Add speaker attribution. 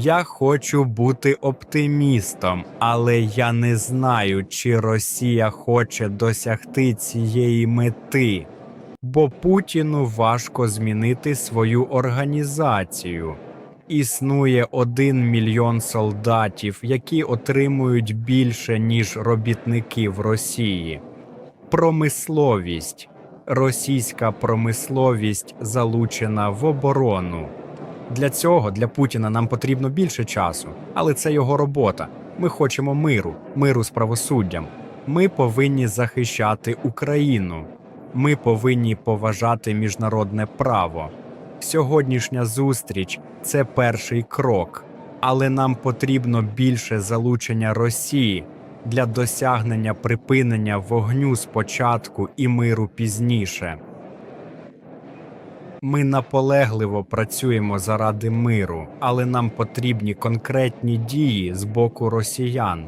Speaker 1: Я хочу бути оптимістом, але я не знаю, чи Росія хоче досягти цієї мети. Бо Путіну важко змінити свою організацію. Існує один мільйон солдатів, які отримують більше, ніж робітники в Росії. Промисловість. Російська промисловість залучена в оборону. Для цього для Путіна нам потрібно більше часу, але це його робота. Ми хочемо миру, миру з правосуддям. Ми повинні захищати Україну. Ми повинні поважати міжнародне право. Сьогоднішня зустріч це перший крок, але нам потрібно більше залучення Росії для досягнення припинення вогню спочатку і миру пізніше. Ми наполегливо працюємо заради миру, але нам потрібні конкретні дії з боку росіян.